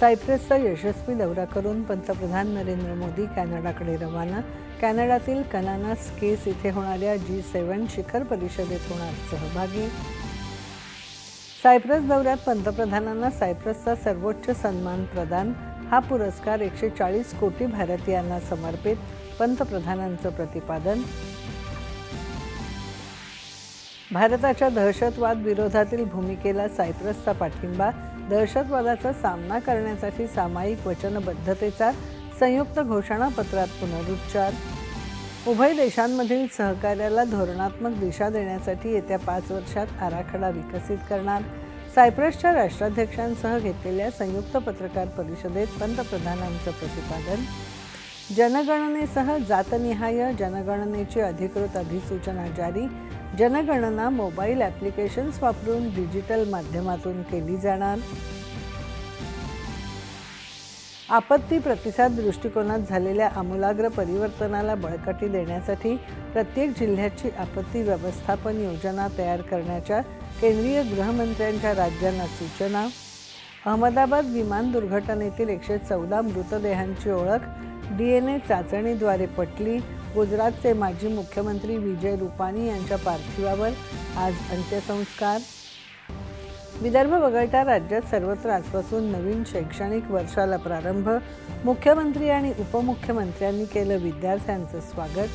सायप्रसचा यशस्वी दौरा करून पंतप्रधान नरेंद्र मोदी कॅनडाकडे रवाना. कॅनडातील कनानास केस इथे होणाऱ्या जी सेवन शिखर परिषदेत होणार सहभागी. सायप्रस दौऱ्यात पंतप्रधानांना सायप्रसचा सर्वोच्च सन्मान प्रदान. हा पुरस्कार एकशे चाळीस कोटी भारतीयांना समर्पित. पंतप्रधानांचं प्रतिपादन. भारताच्या दहशतवाद विरोधातील भूमिकेला सायप्रसचा पाठिंबा. दहशतवादाचा सामना करण्यासाठी सामायिक वचनबद्धतेचा संयुक्त घोषणापत्रात पुनरुच्चार. उभय देशांमधील सहकार्याला धोरणात्मक दिशा देण्यासाठी येत्या पाच वर्षात आराखडा विकसित करणार. सायप्रसच्या राष्ट्राध्यक्षांसह घेतलेल्या संयुक्त पत्रकार परिषदेत पंतप्रधानांचं प्रतिपादन. जनगणनेसह जातनिहाय जनगणनेची अधिकृत अधिसूचना जारी. जनगणना मोबाईल ॲप्लिकेशन्स वापरून डिजिटल माध्यमातून केली जाणार. आपत्ती प्रतिसाद दृष्टिकोनात झालेल्या आमूलाग्र परिवर्तनाला बळकटी देण्यासाठी प्रत्येक जिल्ह्याची आपत्ती व्यवस्थापन योजना तयार करण्याच्या केंद्रीय गृहमंत्र्यांच्या राज्यांना सूचना. अहमदाबाद विमान दुर्घटनेतील एकशे चौदा मृतदेहांची ओळख डी एन ए चाचणीद्वारे पटली. गुजरातचे माजी मुख्यमंत्री विजय रुपानी यांच्या पार्थिवावर आज अंत्यसंस्कार. विदर्भ वगळता राज्यात सर्वत्र आजपासून नवीन शैक्षणिक वर्षाला प्रारंभ. मुख्यमंत्री आणि उपमुख्यमंत्र्यांनी केलं विद्यार्थ्यांचं स्वागत.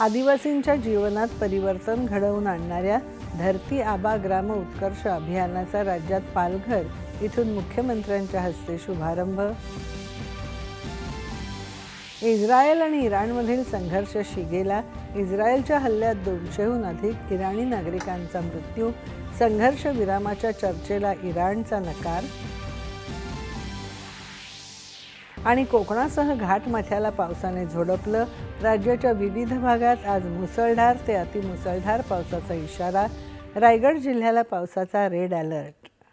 आदिवासींच्या जीवनात परिवर्तन घडवून आणणाऱ्या धरती आबा ग्राम उत्कर्ष अभियानाचा राज्यात पालघर इथून मुख्यमंत्र्यांच्या हस्ते शुभारंभ. इस्रायल आणि इराणमधील संघर्ष शिगेला इस्रायलच्या हल्ल्यात दोनशेहून अधिक इराणी नागरिकांचा मृत्यू संघर्ष विरामाच्या चर्चेला इराणचा नकार आणि कोकणासह घाटमाथ्याला पावसाने झोडपलं. राज्याच्या विविध भागात आज मुसळधार ते अतिमुसळधार पावसाचा इशारा. रायगड जिल्ह्याला पावसाचा रेड अलर्ट